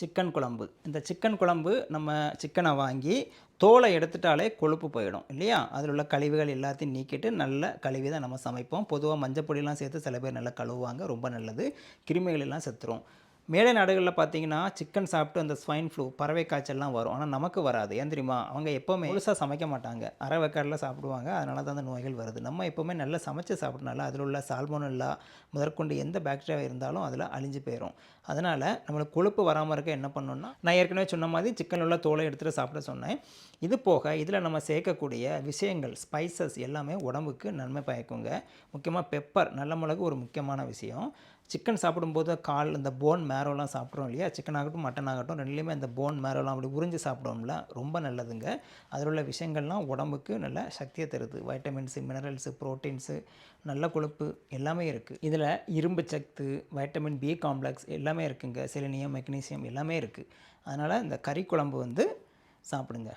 Chicken குழம்பு. இந்த chicken குழம்பு நம்ம சிக்கனை வாங்கி தோலை எடுத்துட்டாலே கொழுப்பு போயிடும் இல்லையா? அதில் உள்ள கழிவுகள் எல்லாத்தையும் நீக்கிட்டு நல்ல கழுவி தான் நம்ம சமைப்போம். பொதுவாக மஞ்சள் பொடியெல்லாம் சேர்த்து சில பேர் நல்லா கழுவுவாங்க. ரொம்ப நல்லது. கிருமிகள் எல்லாம் செத்துரும். மேடை நாடுகளில் பார்த்தீங்கன்னா சிக்கன் சாப்பிட்டு அந்த ஸ்வைன் ஃப்ளூ பறவை காய்ச்சல்லாம் வரும். ஆனால் நமக்கு வராது. ஏன் தெரியுமா? அவங்க எப்போவுமே முழுசாக சமைக்க மாட்டாங்க. அரை வெக்காடில் சாப்பிடுவாங்க. அதனால தான் அந்த நோய்கள் வருது. நம்ம எப்போவுமே நல்லா சமைச்சு சாப்பிட்றனால அதில் உள்ள சால்மோனல்லா முதற்கொண்டு எந்த பாக்டீரியா இருந்தாலும் அதில் அழிஞ்சு போயிடும் அதனால் நம்மளுக்கு கொழுப்பு வராமல் இருக்க என்ன பண்ணணும்னா நான் ஏற்கனவே சொன்ன மாதிரி சிக்கன் உள்ள தோலை எடுத்துகிட்டு சாப்பிட சொன்னேன். இது போக இதில் நம்ம சேர்க்கக்கூடிய விஷயங்கள் ஸ்பைசஸ் எல்லாமே உடம்புக்கு நன்மை பயக்குங்க. முக்கியமாக பெப்பர் நல்ல மிளகு ஒரு முக்கியமான விஷயம். சிக்கன் சாப்பிடும்போது கால் இந்த போன் மேரோலாம் சாப்பிட்றோம் இல்லையா? சிக்கன் ஆகட்டும் மட்டன் ஆகட்டும் ரெண்டுலேயுமே அந்த போன் மேரோலாம் அப்படி உறிஞ்சு சாப்பிடுவோம்ல ரொம்ப நல்லதுங்க. அதில் உள்ள விஷயங்கள்லாம் உடம்புக்கு நல்ல சக்தியை தருது. வைட்டமின்ஸு மினரல்ஸு ப்ரோட்டீன்ஸு நல்ல கொழுப்பு எல்லாமே இருக்குது இதில் இரும்பு சத்து வைட்டமின் பி காம்ப்ளெக்ஸ் எல்லாமே இருக்குங்க. செலினியம் மெக்னீசியம் எல்லாமே இருக்குது அதனால் இந்த கறி குழம்பு வந்து சாப்பிடுங்க.